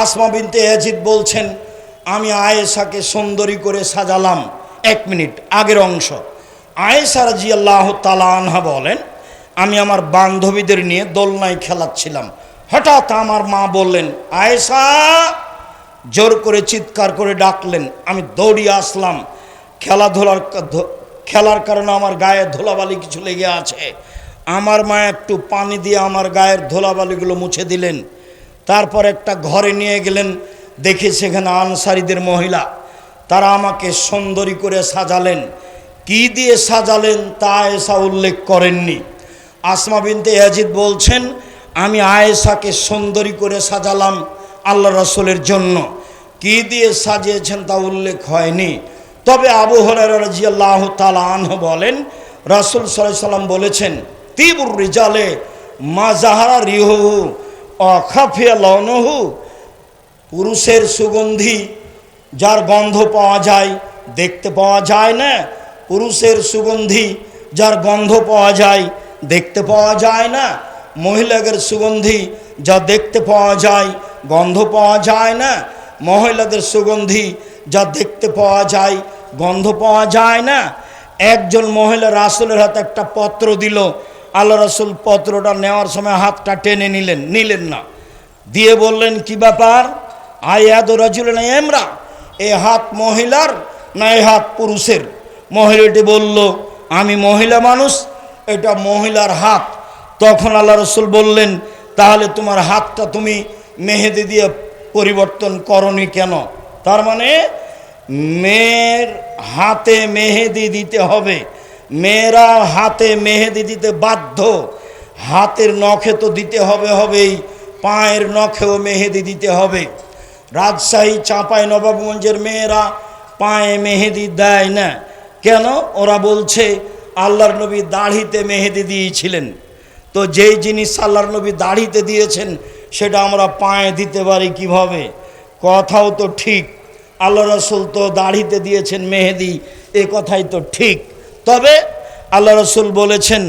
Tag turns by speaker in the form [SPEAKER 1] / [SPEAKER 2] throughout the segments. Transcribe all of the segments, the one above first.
[SPEAKER 1] আসমা বিনতে এজিদ বলছেন, আমি আয়েশাকে সুন্দরী করে সাজালাম। এক মিনিট, আগের অংশ। আয়েশা রাজি আল্লাহ তালা আনহা বলেন, আমি আমার বান্ধবীদের নিয়ে দোলনায় খেলাচ্ছিলাম। হঠাৎ আমার মা বললেন, আয়েশা, জোর করে চিৎকার করে ডাকলেন, আমি দৌড়িয়ে আসলাম। খেলাধুলার খেলার কারণে আমার গায়ে ধুলাবালি কিছু লেগে আছে। আমার মা একটু পানি দিয়ে আমার গায়ের ধুলাবালিগুলো মুছে দিলেন। তারপর একটা ঘরে নিয়ে গেলেন, দেখি সেখানে আনসারিদের মহিলা। তারা আমাকে সুন্দরী করে সাজালেন। কি দিয়ে সাজালেন তা এসা উল্লেখ করেননি। আসমা বিনতে ইয়াজিদ বলছেন, আমি আয়েশাকে সুন্দরী করে সাজালাম আল্লাহ রসুলের জন্য। কি দিয়ে সাজিয়েছেন তা উল্লেখ হয়নি। তবে আবু হরাজিয়াল্লাহ তালা আনহ বলেন, রাসুল সাল্লাম বলেছেন, তিবুর রিজালে মা জাহারা রিহু অখাফিয়া লনহু, পুরুষের সুগন্ধি যার গন্ধ পাওয়া যায়, দেখতে পাওয়া যায় না। পুরুষের সুগন্ধি যার গন্ধ পাওয়া যায়, দেখতে পাওয়া যায় না। মহিলাদের সুগন্ধি যা দেখতে পাওয়া যায়, গন্ধ পাওয়া যায় না। মহিলাদের সুগন্ধি যা দেখতে পাওয়া যায়, গন্ধ পাওয়া যায় না। একজন মহিলা রাসুলের হাতে একটা পত্র দিল আল্লাহ রসুল পত্রটা নেওয়ার সময় হাতটা টেনে নিলেন নিলেন না। দিয়ে বললেন, কি ব্যাপার? আয়াদ রাজুল এমরা এ হাত মহিলার না এ হাত পুরুষের? মহিলাটি বলল, আমি মহিলা মানুষ, এটা মহিলার হাত। তখন আল্লাহ রসুল বললেন, তাহলে তোমার হাতটা তুমি মেহেদি দিয়ে পরিবর্তন করনি কেন? তার মানে মেয়ের হাতে মেহেদি দিতে হবে। মেয়েরা হাতে মেহেদি দিতে বাধ্য, হাতের নখে তো দিতে হবে হবেই, পায়ের নখেও মেহেদি দিতে হবে। রাজশাহী, চাঁপাই, নবাবগঞ্জের মেয়েরা পায়ে মেহেদি দেয় না। কেন? ওরা বলছে, আল্লাহর নবী দাড়িতে মেহেদি দিয়েছিলেন। তো যেই জিনিস আল্লাহর নবী দাড়িতে দিয়েছেন, সেটা আমরা পায়ে দিতে পারি কীভাবে? কথাও তো ঠিক। আল্লাহ রসুল তো দাড়িতে দিয়েছেন মেহেদি, এ কথাই তো ঠিক। তবে আল্লাহ রসুল বলেছেন,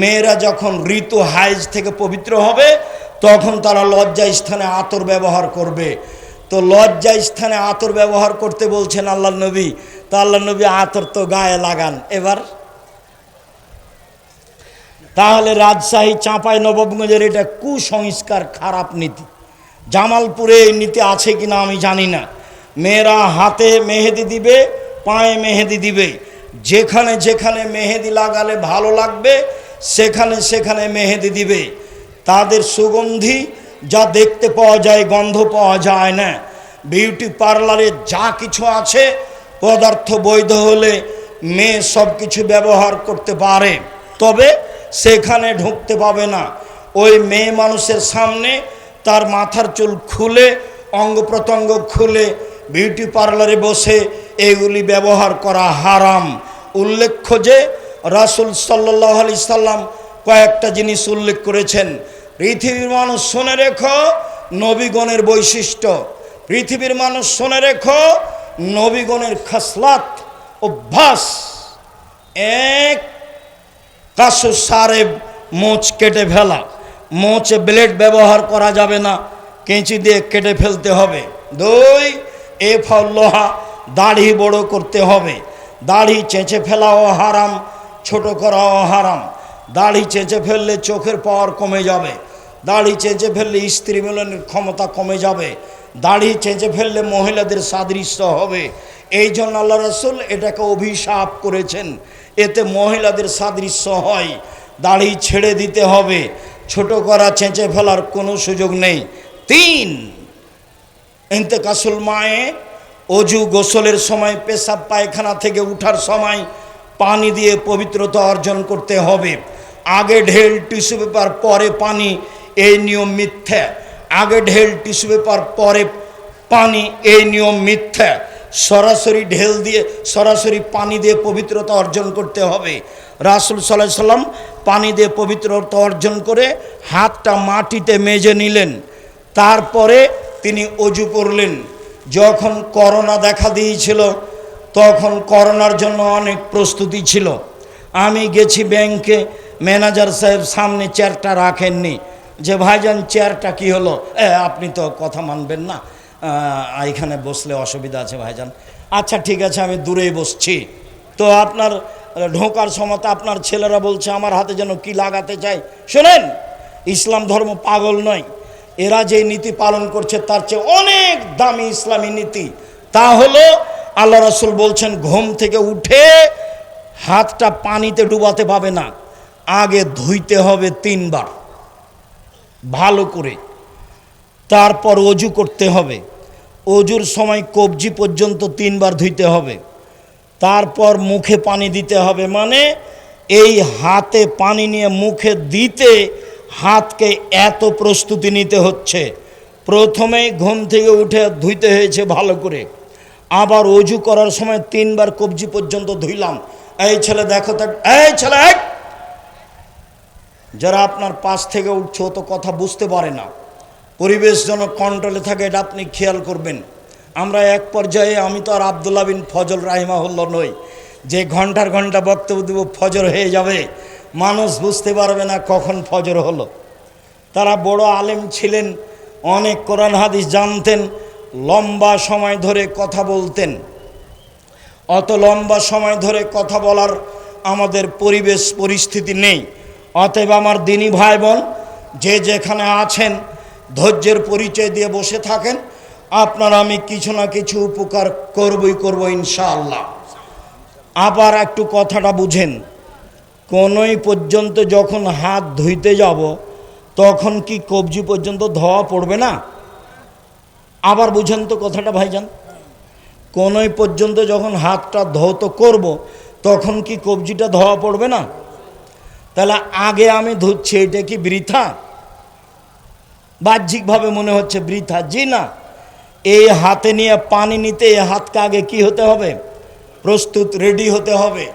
[SPEAKER 1] মেয়েরা যখন ঋতু হাইজ থেকে পবিত্র হবে, তখন তারা লজ্জা স্থানে আতর ব্যবহার করবে। তো লজ্জা স্থানে আতর ব্যবহার করতে বলছেন আল্লাহ নবী, তা আল্লাহ নবী আতর তো গায়ে লাগান। এবার, তাহলে রাজশাহী চাঁপাই নবাবগঞ্জের এটা কুসংস্কার খারাপ নীতি। জামালপুরে এই নীতি আছে কিনা আমি জানি না। মেয়েরা হাতে মেহেদি দিবে, পায়ে মেহেদি দিবে। যেখানে যেখানে মেহেদি লাগালে ভালো লাগবে, সেখানে সেখানে মেহেদি দিবে। তাদের সুগন্ধি যা দেখতে পাওয়া যায়, গন্ধ পাওয়া যায় না। বিউটি পার্লারে যা কিছু আছে, পদার্থ বৈধ হলে মেয়ে সব কিছু ব্যবহার করতে পারে। তবে সেখানে ঢুকতে পাবে না। ওই মেয়ে মানুষের সামনে তার মাথার চুল খুলে, অঙ্গ প্রত্যঙ্গ খুলে বিউটি পার্লারে বসে এগুলি ব্যবহার করা হারাম। উল্লেখ্য যে, রাসুল সাল্লাহ আলি সাল্লাম কয়েকটা জিনিস উল্লেখ করেছেন। পৃথিবীর মানুষ শুনে রেখো, নবীগণের বৈশিষ্ট্য। পৃথিবীর মানুষ শুনে রেখো, নবীগণের খাসলাত, অভ্যাস। এক, কাসু সারে মোচ কেটে ফেলা। মোচে ব্লেড ব্যবহার করা যাবে না, কেঁচি দিয়ে কেটে ফেলতে হবে। দুই, এ ফল লোহা দাড়ি বড় করতে হবে। দাড়ি চেঁচে ফেলাও হারাম, ছোট করাও হারাম। দাড়ি চেঁচে ফেললে চোখের পাওয়ার কমে যাবে। দাড়ি চেঁচে ফেললে স্ত্রী মিলনের ক্ষমতা কমে যাবে। দাড়ি চেঁচে ফেললে মহিলাদের সাদৃশ্য হবে। এই জন্য আল্লাহ রসুল এটাকে অভিশাপ করেছেন। এতে মহিলাদের সাদৃশ্য হয়। দাড়ি ছেড়ে দিতে হবে। ছোট করা, চেঁচে ফেলার কোনো সুযোগ নেই। তিন, ইন্তেকাসুল মায়ে অজু গোসলের সময় পেশাব পায়খানা থেকে উঠার সময় পানি দিয়ে পবিত্রতা অর্জন করতে হবে। আগে ঢেল, টিস্যু পেপার, পরে পানি, এই নিয়ম মিথ্যা। আগে ঢেল, টিস্যু পেপার, পরে পানি, এই নিয়ম মিথ্যা। সরাসরি ঢেল দিয়ে, সরাসরি পানি দিয়ে পবিত্রতা অর্জন করতে হবে। রাসুল সাল্লাহ সাল্লাম পানি দিয়ে পবিত্রতা অর্জন করে হাতটা মাটিতে মেজে নিলেন। তারপরে তিনি অজু করলেন। যখন করোনা দেখা দিয়েছিল, তখন করোনার জন্য অনেক প্রস্তুতি ছিল। আমি গেছি ব্যাংকে ম্যানেজার সাহেব সামনে চেয়ারটা রাখেননি। যে, ভাইজান চেয়ারটা কি হলো? আপনি তো কথা মানবেন না। এখানে বসলে অসুবিধা আছে, ভাইজান। আচ্ছা ঠিক আছে, আমি দূরেই বসছি। তো আপনার ঢোকার সময় আপনার ছেলেরা বলছে, আমার হাতে যেন কি লাগাতে চাই শোনেন, ইসলাম ধর্ম পাগল নয়। এরা যে নীতি পালন করছে তার চেয়ে অনেক দামি ইসলামী নীতি। তা হলো, আল্লাহ রসুল বলছেন, ঘুম থেকে উঠে হাতটা পানিতে ডুবাতে পাবে না, আগে ধুইতে হবে তিনবার, ভালো করে। তারপর অজু করতে হবে। অজুর সময় কবজি পর্যন্ত তিনবার ধুইতে হবে। তারপর মুখে পানি দিতে হবে। মানে এই হাতে পানি নিয়ে মুখে দিতে হাতকে এত প্রস্তুতি নিতে হচ্ছে। প্রথমেই ঘুম থেকে উঠে ধুইতে হয়েছে ভালো করে। আবার অজু করার সময় তিনবার কবজি পর্যন্ত ধুইলাম। এই ছেলে দেখো তো, এই ছেলে! যারা আপনার পাশ থেকে উঠছে, ও তো কথা বুঝতে পারে না। পরিবেশ যেন কন্ট্রোলে থাকে, এটা আপনি খেয়াল করবেন। আমরা এক পর্যায়ে, আমি তো আর আবদুল্লাহ বিন ফজল রাহিমাহুল্লাহ নই। যে ঘণ্টার ঘণ্টা বক্তব্য দেব, ফজর হয়ে যাবে। মানুষ বুঝতে পারবে না কখন ফজর হলো। তারা বড় আলেম ছিলেন, অনেক কোরআন হাদিস জানতেন, লম্বা সময় ধরে কথা বলতেন। অত লম্বা সময় ধরে কথা বলার আমাদের পরিবেশ পরিস্থিতি নেই। অতএব আমার দিনী ভাই বোন যে যেখানে আছেন, ধৈর্যের পরিচয় দিয়ে বসে থাকেন, আপনার আমি কিছু না কিছু উপকার করবই করব ইনশাআল্লাহ। আবার একটু কথাটা বুঝেন। কোনোই পর্যন্ত যখন হাত ধুইতে যাব, তখন কি কবজি পর্যন্ত ধোয়া পড়বে না? আবার বুঝেন তো কথাটা, ভাইজান। কোনোই পর্যন্ত যখন হাতটা ধৌত করব, তখন কি কবজিটা ধোয়া পড়বে না? তাহলে আগে আমি ধুচ্ছি, এটা কি বৃথা? বাহ্যিকভাবে মনে হচ্ছে বৃথা। জি না, এই হাতে নিয়ে পানি নিতে, এই হাতকে আগে কি হতে হবে? প্রস্তুত, রেডি হতে হবে।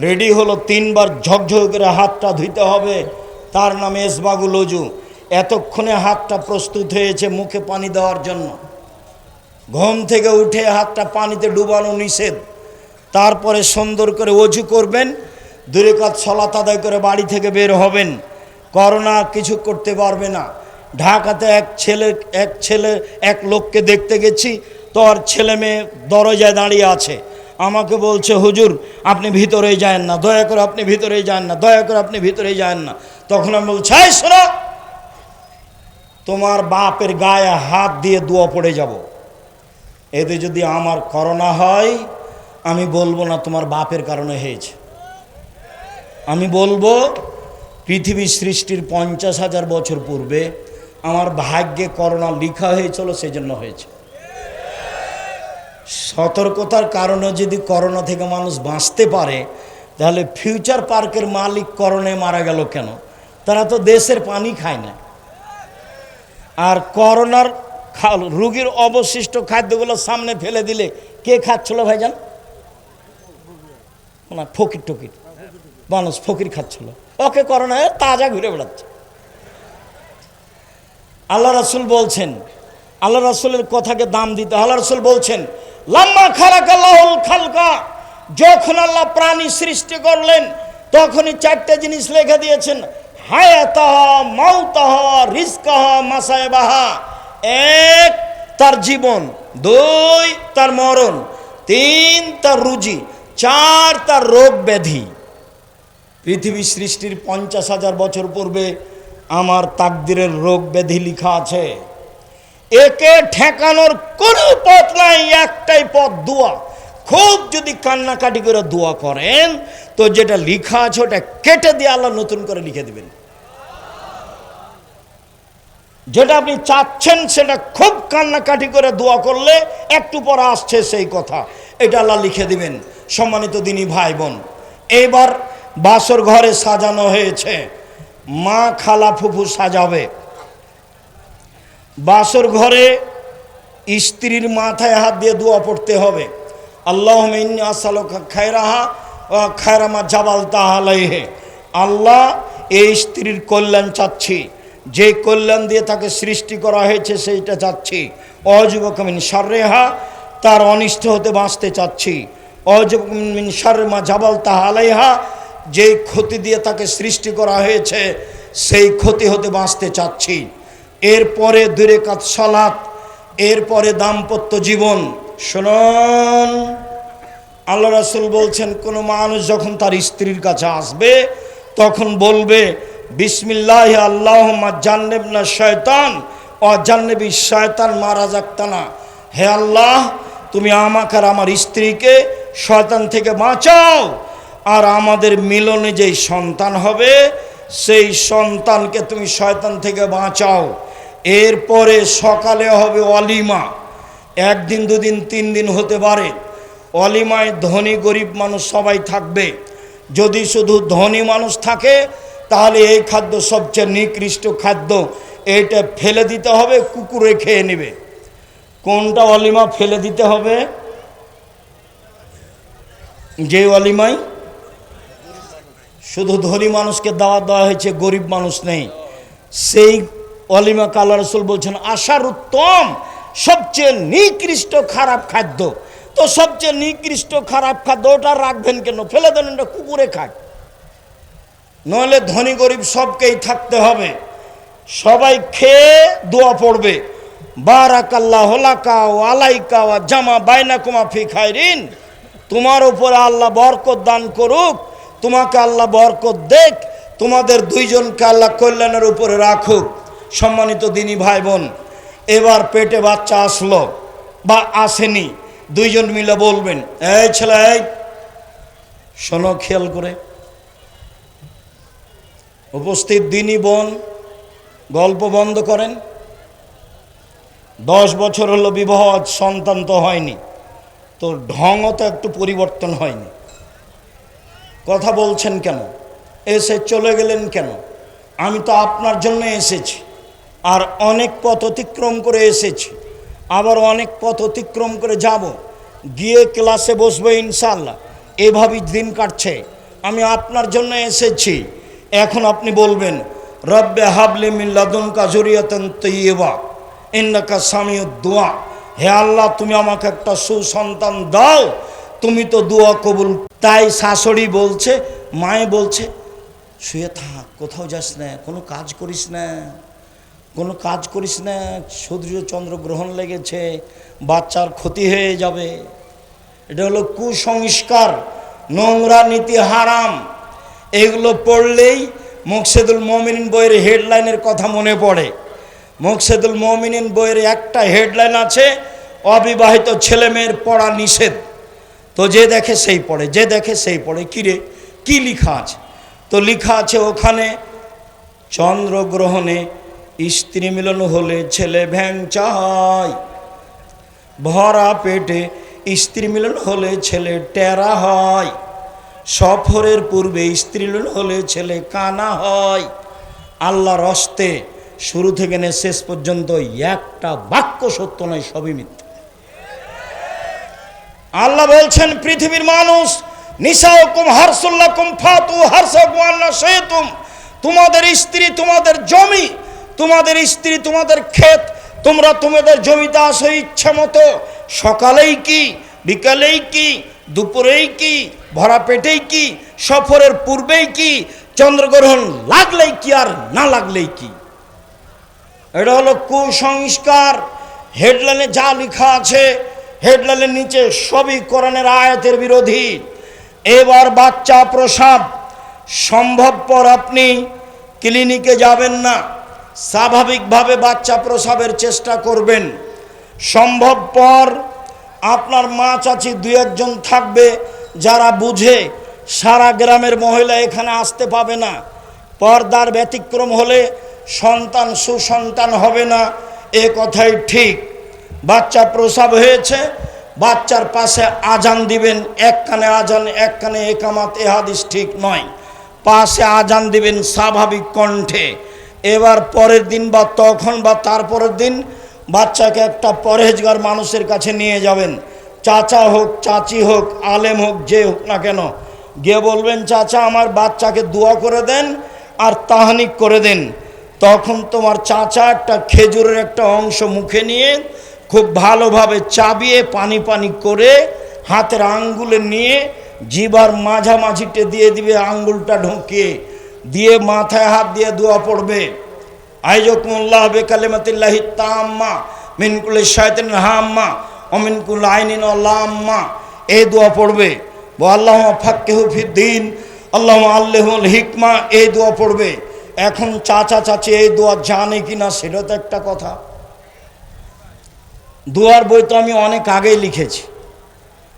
[SPEAKER 1] রেডি হলো তিনবার ঝকঝক করে হাতটা ধুইতে হবে। তার নামে এসবাগুল অজু এতক্ষণে হাতটা প্রস্তুত হয়েছে মুখে পানি দেওয়ার জন্য। ঘুম থেকে উঠে হাতটা পানিতে ডুবানো নিষেধ। তারপরে সুন্দর করে অজু করবেন। দূরে কাজ সলাত আদায় করে বাড়ি থেকে বের হবেন। করোনা কিছু করতে পারবে না। ঢাকাতে এক ছেলে এক ছেলে, এক লোককে দেখতে গেছি। তো আর ছেলে মেয়ে দরজায় দাঁড়িয়ে আছে। আমাকে বলছে, হুজুর, আপনি ভিতরে যায়েন না। দয়া করে আপনি ভিতরে যান না। দয়া করে আপনি ভিতরে যান না। তখন আমি বলছি, "এই শোনো, তোমার বাপের গায়ে হাত দিয়ে দোয়া পড়ে যাব। এতে যদি আমার করোনা হয়, আমি বলব না তোমার বাপের কারণে হয়েছে। আমি বলব, পৃথিবী সৃষ্টির পঞ্চাশ হাজার বছর পূর্বে আমার ভাগ্যে করোনা লিখা হয়েছিল সেই জন্য হয়েছে। সতর্কতার কারণে যদি করোনা থেকে মানুষ বাঁচতে পারে, তাহলে ফিউচার পার্কের মালিক করোনায় মারা গেল কেন? তারা তো দেশের পানি খায় না। আর করোনার রুগীর অবশিষ্ট খাদ্যগুলো সামনে ফেলে দিলে কে খাচ্ছিল ভাইজান? না, ফকির টকির। মানুষ ফকির খাচ্ছিল। ওকে করোনা এ তাজা ঘুরে বেড়াচ্ছে। আল্লাহ রাসুল বলছেন, আল্লাহ রাসুলের কথাকে দাম দিতে আল্লাহ রাসুল বলছেন লাম্মা খালাক আল্লাহুল খালকা। যখন আল্লাহ প্রাণী সৃষ্টি করলেন, তখনই চারটে জিনিস লিখে দিয়েছেন, হায়াতাহ, মাউতাহ রিস্কাহ মাসায়বাহা। এক, তার জীবন। দুই, তার মরণ। তিন, তার রুজি। চার, তার রোগ ব্যাধি। পৃথিবী সৃষ্টির পঞ্চাশ হাজার বছর পূর্বে আমার তাকদিরের রোগ ব্যাধি লিখা আছে। একে ঠেকানোর কোনো পথ নাই, একটাই পথ দোয়া। খুব যদি কান্নাকাটি করে দোয়া করেন, তো যেটা লিখা আছে ওটা কেটে দিয়ে আল্লাহ নতুন করে লিখে দিবেন। যেটা আপনি চাচ্ছেন, সেটা খুব কান্নাকাটি করে দোয়া করলে একটু পরে আসছে সেই কথা। এটা আল্লাহ লিখে দিবেন। সম্মানিত দিনী ভাই বোন এবার বাসর ঘরে সাজানো হয়েছে। মা খালা ফুফু সাজাবে। বাসর ঘরে স্ত্রীর মাথায় হাত দিয়ে দোয়া পড়তে হবে। আল্লাহ খায়রাহা খায়রামা জাবাল তাহালাইহে আল্লাহ, এই স্ত্রীর কল্যাণ চাচ্ছি। যে কল্যাণ দিয়ে তাকে সৃষ্টি করা হয়েছে, সেইটা চাচ্ছি। অযুবকমিন সারেহা তার অনিষ্ট হতে বাঁচতে চাচ্ছি। অযুবকমিন সারেমা জাবাল তাহালাইহা যেই ক্ষতি দিয়ে তাকে সৃষ্টি করা হয়েছে, সেই ক্ষতি হতে বাঁচতে চাচ্ছি। এরপরে দূরে কাত সলাৎ এরপরে দাম্পত্য জীবন। শুনুন, আল্লাহ রাসুল বলছেন, কোনো মানুষ যখন তার স্ত্রীর কাছে আসবে, তখন বলবে, বিসমিল্লাহ আল্লাহ জান্নেবনা শয়তান ও জান্নেবি শয়তান মারা যাক্তানা হে আল্লাহ, তুমি আমাকে আর আমার স্ত্রীকে শয়তান থেকে বাঁচাও। আর আমাদের মিলনে যেই সন্তান হবে, সেই সন্তানকে তুমি শয়তান থেকে বাঁচাও। এরপরে সকালে হবে অলিমা। একদিন, দুদিন, তিন দিন হতে পারে। অলিমায় ধনী, গরিব মানুষ সবাই থাকবে। যদি শুধু ধনী মানুষ থাকে, তাহলে এই খাদ্য সবচেয়ে নিকৃষ্ট খাদ্য। এটা ফেলে দিতে হবে, কুকুরে খেয়ে নেবে। কোনটা অলিমা ফেলে দিতে হবে? যে অলিমায় শুধু ধনী মানুষকে দাওয়াত দেওয়া হয়েছে, গরিব মানুষ নেই। সেই অলিমা কাল্লা রসুল বলছেন আশার উত্তম সবচেয়ে নিকৃষ্ট খারাপ খাদ্য। তো সবচেয়ে নিকৃষ্ট খারাপ খাদ্য ওটা রাখবেন কেন? ফেলে দেন ওটা কুকুরে খায়। নইলে ধনী গরিব সবকেই থাকতে হবে। সবাই খেয়ে দোয়া পড়বে। বারাকাল্লা হোলাকা ও আলাইকা ও জামা বাইনা কুমা ফি খাইরিন তোমার উপরে আল্লাহ বরকত দান করুক, তোমাকে আল্লাহ বরকত দেখ, তোমাদের দুইজনকে আল্লাহ কল্যাণের উপরে রাখুক। সম্মানিত দিনী ভাই বোন, এবার পেটে বাচ্চা আসলো বা আসেনি, দুইজন মিলে বলবেন, এই ছেলে, এই। শোনো খেয়াল করে। উপস্থিত দিনী বোন গল্প বন্ধ করেন। দশ বছর হলো বিবাহ সন্তান তো হয়নি। তো ঢংও তো একটু পরিবর্তন হয়নি। কথা বলছেন কেন? এসে চলে গেলেন কেন? আমি তো আপনার জন্য এসেছি। আর অনেক পথ অতিক্রম করে এসেছি। আবার অনেক পথ অতিক্রম করে যাব। গিয়ে ক্লাসে বসবো ইনশাল্লাহ এভাবেই দিন কাটছে। আমি আপনার জন্য এসেছি। এখন আপনি বলবেন, রব্বে হাবলি মিল্লাদুন কাজুরিয়াতন তৈবা ইন্নাকা দোয়া। হে আল্লাহ, তুমি আমাকে একটা সুসন্তান দাও। তুমি তো দোয়া কবুল তাই শাশুড়ি বলছে, মায়ে বলছে, শুয়ে থাক, কোথাও যাস না, কোনো কাজ করিস না। কোনো কাজ করিস না সূর্য চন্দ্র গ্রহণ লেগেছে, বাচ্চার ক্ষতি হয়ে যাবে। এটা হলো কুসংস্কার, নোংরা নীতি হারাম। এগুলো পড়লেই মুকসেদুল মমিন বইয়ের হেডলাইনের কথা মনে পড়ে। মুকসেদুল মমিনিন বইয়ের একটা হেডলাইন আছে, অবিবাহিত ছেলে মেয়ের পড়া নিষেধ। তো যে দেখে সেই পড়ে, যে দেখে সেই পড়ে। কিরে কি লিখা আছে? তো লিখা আছে ওখানে, চন্দ্রগ্রহণে স্ত্রী মিলন হলে ছেলে ভ্যাং চায়। ভরা পেটে স্ত্রী মিলন হলে ছেলে টেরা হয়। সফরের পূর্বে স্ত্রী মিলন হলে ছেলে কানা হয়। আল্লাহ রস্তে শুরু থেকে নে শেষ পর্যন্ত একটা বাক্য সত্য নয়, সবই মিথ্যা। আল্লাহ বলছেন, পৃথিবীর মানুষ নিশাকুম হারসুল্লাকুম ফাতু হারসাকুয়ান্না শেতুম তোমাদের স্ত্রী, তোমাদের জমি তোমাদের স্ত্রী, তোমাদের ক্ষেত, তোমরা তোমাদের জমিতে আসো ইচ্ছা মতো। সকালেই কি, বিকালেই কি, দুপুরেই কি, ভরা পেটেই কি, সফরের পূর্বেই কি, চন্দ্রগ্রহণ লাগলেই কি আর না লাগলেই কি? এটা হলো কুসংস্কার। হেডলাইনে যা লেখা আছে, হেডলাইনের নিচে সবই কোরআনের আয়াতের বিরোধী। এবার বাচ্চা প্রসাব, সম্ভবপর আপনি ক্লিনিকে যাবেন না। স্বাভাবিকভাবে বাচ্চা প্রসাবের চেষ্টা করবেন। সম্ভবপর আপনার মা চাচি দু একজন থাকবে যারা বুঝে সারা গ্রামের মহিলা এখানে আসতে পাবে না। পর্দার ব্যতিক্রম হলে সন্তান সুসন্তান হবে না, এ কথাই ঠিক। বাচ্চা প্রসাব হয়েছে, বাচ্চার পাশে আজান দিবেন এক কানে আজান এক কানে একামাত, এ হাদিস ঠিক নয়। পাশে আজান দিবেন স্বাভাবিক কণ্ঠে। এবার পরের দিন বা তখন বা তারপরের দিন বাচ্চাকে একটা পরহেজগার মানুষের কাছে নিয়ে যাবেন। চাচা হোক, চাচি হোক, আলেম হোক, যে হোক না কেন, গিয়ে বলবেন, চাচা, আমার বাচ্চাকে দোয়া করে দেন আর তাহানিক করে দেন। তখন তোমার চাচা একটা খেজুরের একটা অংশ মুখে নিয়ে খুব ভালোভাবে চাবিয়ে পানি পানি করে হাতের আঙ্গুলে নিয়ে জিবার মাঝামাঝিতে দিয়ে দিবে আঙ্গুলটা ঢুকিয়ে। দিয়ে মাথায় হাত দিয়ে দোয়া পড়বে। আইজকুল্লাহ বেকালেমাতিল্লাহি তাম্মা মিনকুল শায়তিন হাম্মা অমিনকুল আইনিন আল্লাম্মা এই দোয়া পড়বে। ও আল্লাহ ফাক্কেহু ফিদ্দিন আল্লাহ আল্লাহুল হিকমা। এই দোয়া পড়বে। এখন চাচা চাচি, এই দোয়া জানে কিনা সেটা তো একটা কথা। দোয়ার বই তো আমি অনেক আগেই লিখেছি।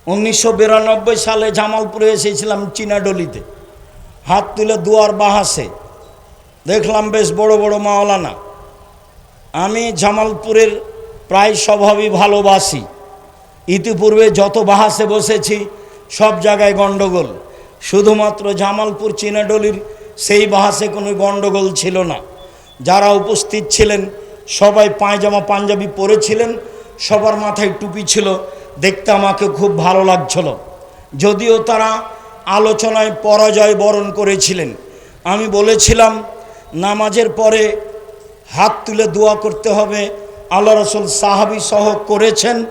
[SPEAKER 1] উনিশশো বিরানব্বই সালে জামালপুরে এসেছিলাম চীনাডলিতে। হাত তুলে দুয়ার বাহাসে দেখলাম বেশ বড় বড় মাওলানা। আমি জামালপুরের প্রায় স্বভাবই ভালোবাসি। ইতিপূর্বে যত বাহাসে বসেছি, সব জায়গায় গণ্ডগোল। শুধুমাত্র জামালপুর চীনাডলির সেই বাহাসে কোনো গণ্ডগোল ছিল না। যারা উপস্থিত ছিলেন, সবাই পায়জামা পাঞ্জাবি পরেছিলেন, সবার মাথায় টুপি ছিল, দেখতে আমাকে খুব ভালো লাগছিল। যদিও তারা আলোচনায় পরাজয় বরণ করেছিলেন। আমি বলেছিলাম, নামাজের পরে হাত তুলে দোয়া করতে হবে। আল্লাহ রসুল সাহাবি সহ করেছেন।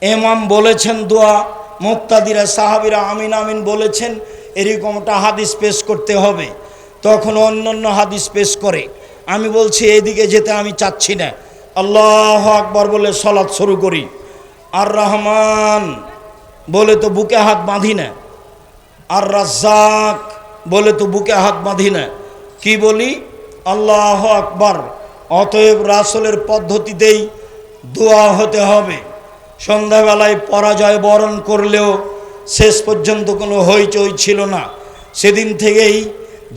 [SPEAKER 1] এমাম বলেছেন দোয়া, মুক্তাদিরা সাহাবিরা আমিন আমিন বলেছেন এরকমটা হাদিস পেশ করতে হবে। তখন অন্য অন্য হাদিস পেশ করে। আমি বলছি, এদিকে যেতে আমি চাচ্ছি না। আল্লাহ আকবর বলে সলাৎ শুরু করি। আর রহমান বলে তো বুকে হাত বাঁধি না। আর রাজ্জাক বলে তো বুকে হাত বাঁধি না। কি বলি? আল্লাহ আকবর। অতএব রাসলের পদ্ধতিতেই দোয়া হতে হবে। সন্ধ্যাবেলায় পরাজয় বরণ করলেও শেষ পর্যন্ত কোনো হইচই ছিল না। সেদিন থেকেই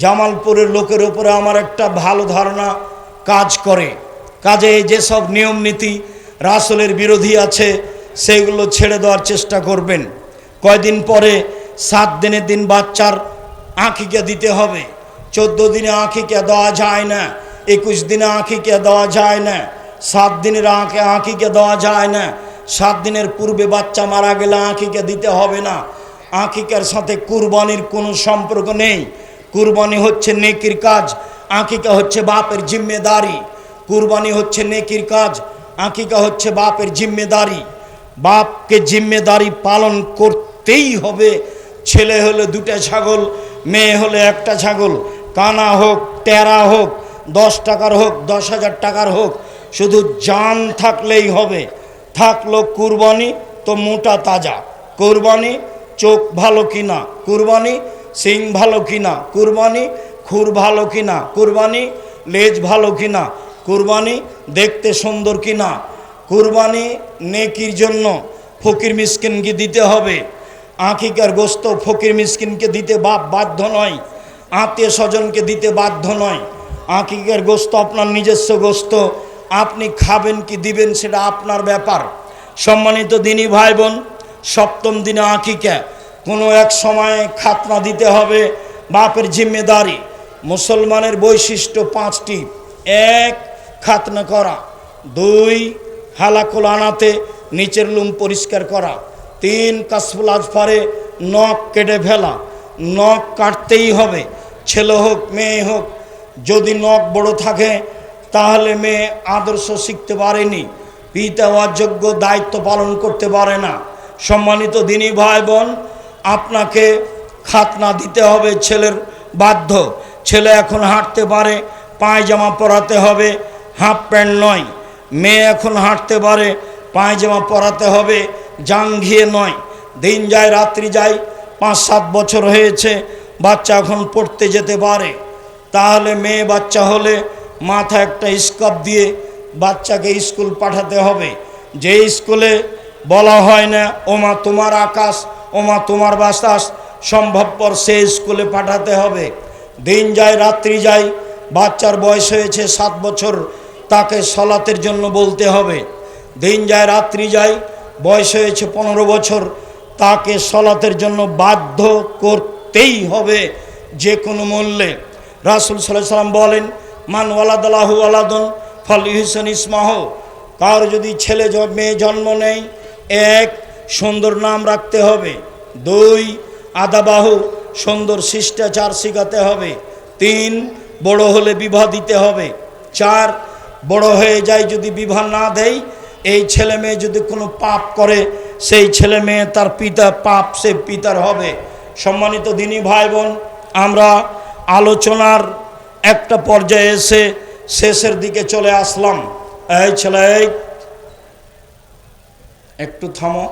[SPEAKER 1] জামালপুরের লোকের উপরে আমার একটা ভালো ধারণা কাজ করে। কাজে যেসব নিয়ম নীতি রাসলের বিরোধী আছে, সেগুলো ছেড়ে দেওয়ার চেষ্টা করবেন। কয়দিন পরে সাত দিনের দিন বাচ্চার আঁখিকে দিতে হবে। চোদ্দ দিনে আঁখিকে দেওয়া যায় না, একুশ দিনে আঁখিকে দেওয়া যায় না, সাত দিনের আঁকে আঁখিকে দেওয়া যায় না। সাত দিনের পূর্বে বাচ্চা মারা গেলে আঁখিকে দিতে হবে না। আঁখিকার সাথে কুরবানির কোনো সম্পর্ক নেই। কুরবানি হচ্ছে নেকির কাজ আঁকিকা হচ্ছে বাপের জিম্মেদারি। কুরবানি হচ্ছে নেকির কাজ আঁকিকা হচ্ছে বাপের জিম্মেদারি। বাপকে জিম্মেদারি পালন করতেই হবে। ছেলে হলে দুটা ছাগল, মেয়ে হলে একটা ছাগল, কানা হোক, টেরা হোক, দশ টাকার হোক, দশ হাজার টাকার হোক, শুধু জান থাকলেই হবে। থাকল কুরবানি, তো মোটা তাজা। কুরবানি, চোখ ভালো কিনা? কুরবানি সিং ভালো কিনা? কুরবানি, খুর ভালো কিনা? কুরবানি, লেজ ভালো কিনা? কুরবানি, দেখতে সুন্দর কিনা? কুরবানি নেকির জন্য ফকির মিসকিনকে দিতে হবে। আঁকিকার গোস্ত ফকির মিসকিনকে দিতে বাপ বাধ্য নয়, আত্মীয় স্বজনকে দিতে বাধ্য নয়। আঁকিকার গোস্ত আপনার নিজস্ব গোস্ত, আপনি খাবেন কি দিবেন সেটা আপনার ব্যাপার। সম্মানিত দিনী ভাই বোন সপ্তম দিনে আঁকিকা কোনো এক সময়ে খাতনা দিতে হবে বাপের জিম্মেদারি। মুসলমানের বৈশিষ্ট্য পাঁচটি। এক, খাতনা করা। দুই, হালাকোল আনাতে নিচের লুম পরিষ্কার করা। তিন কাসফুল আজফারে নখ কেটে ফেলা। নখ কাটতেই হবে। ছেলে হোক, মেয়ে হোক, যদি নখ বড় থাকে, তাহলে মেয়ে আদর্শ শিখতে পারেনি। পিতা অযোগ্য, দায়িত্ব পালন করতে পারে না। সম্মানিত দিনী ভাই বোন আপনাকে খাতনা দিতে হবে ছেলের বাধ্য। ছেলে এখন হাঁটতে পারে, পায়জামা পরাতে হবে, হাফ প্যান্ট নয়। মেয়ে এখন হাঁটতে পারে, পায়জামা পরাতে হবে জাঙ্ঘিয়ে নয়। দিন যায়, রাত্রি যায়, পাঁচ, সাত বছর হয়েছে, বাচ্চা এখন পড়তে যেতে পারে। তাহলে মেয়ে বাচ্চা হলে মাথা একটা স্কাপ দিয়ে বাচ্চাকে স্কুল পাঠাতে হবে। যে স্কুলে বলা হয় না, ওমা তোমার আকাশ, ওমা তোমার বাতাস সম্ভবপর সে স্কুলে পাঠাতে হবে। দিন যায়, রাত্রি যায়, বাচ্চার বয়স হয়েছে সাত বছর, তাকে সলাতের জন্য বলতে হবে। দিন যায়, রাত্রি যায় বয়স হয়েছে পনেরো বছর, তাকে সলাতের জন্য বাধ্য করতেই হবে যে কোনো মূল্যে। রাসুল সাল্লাহ সাল্লাম বলেন, মান ওয়ালাদালাহু আলাদন ফল ইহসান ইসমাহ। কার যদি ছেলে মেয়ে জন্ম নেয়, এক, সুন্দর নাম রাখতে হবে। দুই, আদাবাহু, সুন্দর শিষ্টাচার শিখাতে হবে। তিন, বড় হলে বিবাহ দিতে হবে। চার, বড় হয়ে যায় যদি বিবাহ না দেয় এই ছেলে মেয়ে যদি কোনো পাপ করে, সেই ছেলে মেয়ে তার পিতা পাপ, সে পিতার হবে। সম্মানিত দিনী ভাই বোন আমরা আলোচনার একটা পর্যায়ে এসে শেষের দিকে চলে আসলাম। এই ছেলে একটু থামো।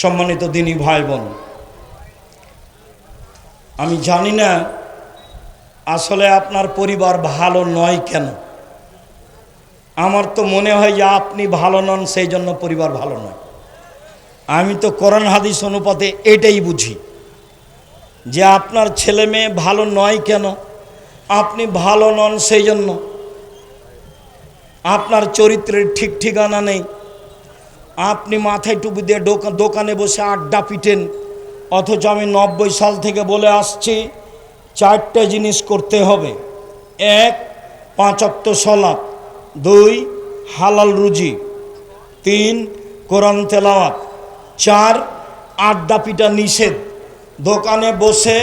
[SPEAKER 1] সম্মানিত দিনী ভাই বোন আমি জানি না আসলে আপনার পরিবার ভালো নয় কেন? আমার তো মনে হয় যে আপনি ভালো নন, সেই জন্য পরিবার ভালো নয়। আমি তো কোরআন, হাদিস অনুপাতে এটাই বুঝি যে আপনার ছেলে মেয়ে ভালো নয় কেন? আপনি ভালো নন, সেই জন্য। আপনার চরিত্রের ঠিক ঠিকানা নেই। আপনি মাথায় টুপি দিয়ে দোকানে বসে আড্ডা পিটেন, অথচ আমি নব্বই সাল থেকে বলে আসছি, চারটে জিনিস করতে হবে। এক পাঁচক্ত সলাপ দুই, হালাল রুজি। তিন, কোরআন তেলাওয়াত। চার, আড্ডা পিটা নিষেধ। দোকানে বসে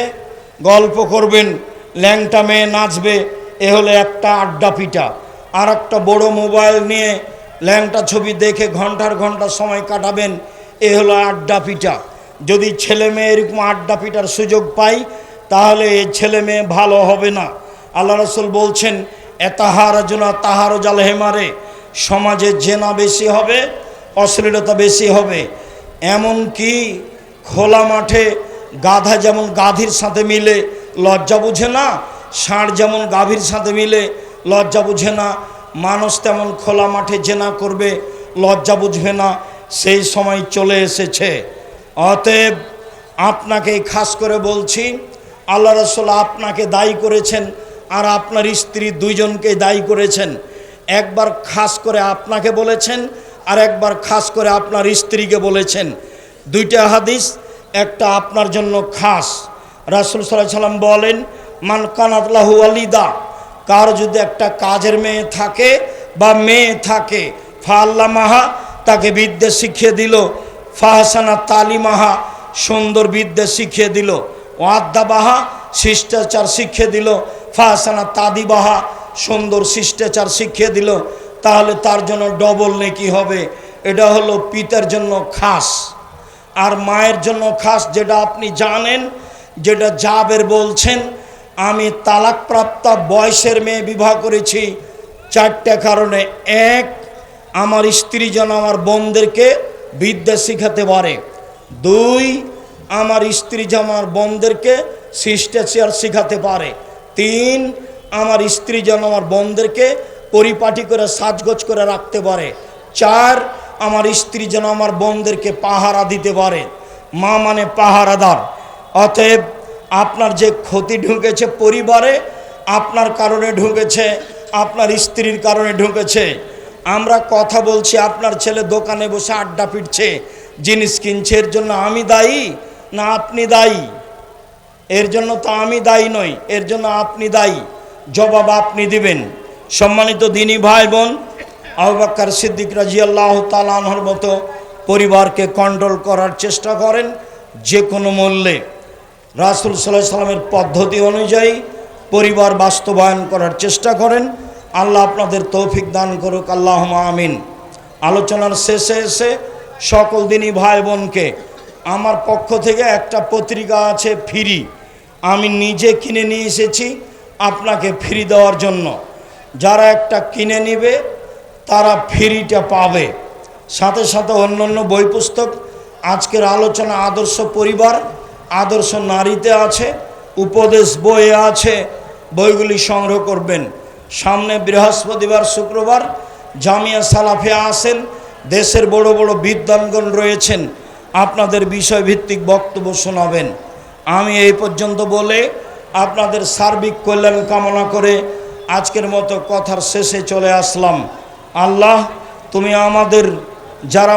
[SPEAKER 1] গল্প করবেন, ল্যাংটা মেয়ে নাচবে, এ হলো একটা আড্ডা পিটা। আর একটা বড় মোবাইল নিয়ে ল্যাংটা ছবি দেখে ঘণ্টার ঘণ্টা সময় কাটাবেন, এ হলো আড্ডা পিটা। যদি ছেলে মেয়ে এরকম আড্ডা পিটার সুযোগ পাই তাহলে এই ছেলে মেয়ে ভালো হবে না। আল্লাহ রসুল বলছেন এতাহার জনা তাহার জাল হেমারে। সমাজে জেনা বেশি হবে, অশ্লীলতা বেশি হবে। এমন কি খোলা মাঠে গাধা যেমন গাধীর সাথে মিলে, লজ্জা বুঝে না? ষাঁড় যেমন গাভীর সাথে মিলে, লজ্জা বুঝে না? মানুষ তেমন খোলা মাঠে জেনা করবে, লজ্জা বুঝবে না? সেই সময় চলে এসেছে। অতএব আপনাকে খাস করে বলছি, আল্লাহ রসুল আপনাকে দায়ী করেছেন আর আপনার স্ত্রী দুইজনকে দায়ী করেছেন। একবার খাস করে আপনাকে বলেছেন, আর একবার খাস করে আপনার স্ত্রীকে বলেছেন। দুইটা হাদিস, একটা আপনার জন্য খাস। রাসুল সাল্লাহ সাল্লাম বলেন, মান কানাতলাহু আলিদা কার যদি একটা কাজের মেয়ে থাকে বা মেয়ে থাকে ফাল্লা মাহা তাকে বিদ্যে শিখিয়ে দিল। ফাহাসানা তালিমাহা, সুন্দর বিদ্যে শিখিয়ে দিল। ওয়াদ্দাবাহা, শিষ্টাচার শিখিয়ে দিল। ফাহাসানা তাদিবাহা সুন্দর শিষ্টাচার শিখিয়ে দিল। তাহলে তার জন্য ডবল নেকি হবে। এটা হলো পিতার জন্য খাস। আর মায়ের জন্য খাস যেটা আপনি জানেন, যেটা জাবের বলছেন, আমি তালাকপ্রাপ্ত বয়সের মেয়ে বিবাহ করেছি। চারটে কারণে। এক, আমার স্ত্রী যেন আমার বোনদেরকে বিদ্যা শিখাতে পারে। দুই, আমার স্ত্রী যেন আমার বোনদেরকে শিষ্টাচার শিখাতে পারে। তিন, আমার স্ত্রী যেন আমার বোনদেরকে পরিপাটি করে, সাজগোজ করে রাখতে পারে। চার, আমার স্ত্রী যেন আমার বোনদেরকে পাহারা দিতে পারে। মা মানে পাহারাদার। অতএব আপনার যে ক্ষতি ঢুকেছে পরিবারে, আপনার কারণে ঢুকেছে, আপনার স্ত্রীর কারণে ঢুকেছে। আমরা কথা বলছি, আপনার ছেলে দোকানে বসে আড্ডা পিটছে, জিনিস কিনছে, এর জন্য আমি দায়ী না আপনি দায়ী? এর জন্য তো আমি দায়ী নই, এর জন্য আপনি দায়ী। জবাব আপনি দিবেন। সম্মানিত দিনী ভাই বোন আবাক্কার সিদ্দিক রাজি আল্লাহ তালানহর মতো পরিবারকে কন্ট্রোল করার চেষ্টা করেন যে কোনো মূল্যে। রাসুল সাল্লাহ সাল্লামের পদ্ধতি অনুযায়ী পরিবার বাস্তবায়ন করার চেষ্টা করেন। আল্লাহ আপনাদের তৌফিক দান করুক আল্লাহ আমিন। আলোচনার শেষে এসে সকল দিনই ভাই বোনকে আমার পক্ষ থেকে একটা পত্রিকা আছে ফ্রি। আমি নিজে কিনে নিয়ে এসেছি আপনাকে ফ্রি দেওয়ার জন্য। যারা একটা কিনে নেবে, তারা ফ্রিটা পাবে। সাথে সাথে অন্য অন্য বই পুস্তক আজকের আলোচনা আদর্শ পরিবার, আদর্শ নারীতে আছে, উপদেশ বইয়ে আছে, বইগুলি সংগ্রহ করবেন। সামনে বৃহস্পতিবার, শুক্রবার জামিয়া সালাফিয়া আসেন, দেশের বড় বড় বিদ্বানগণ রয়েছেন, আপনাদের বিষয়ভিত্তিক বক্তব্য শোনাবেন। আমি এই পর্যন্ত বলে আপনাদের সার্বিক কল্যাণ কামনা করে আজকের মতো কথার শেষে চলে আসলাম। আল্লাহ, তুমি আমাদের যারা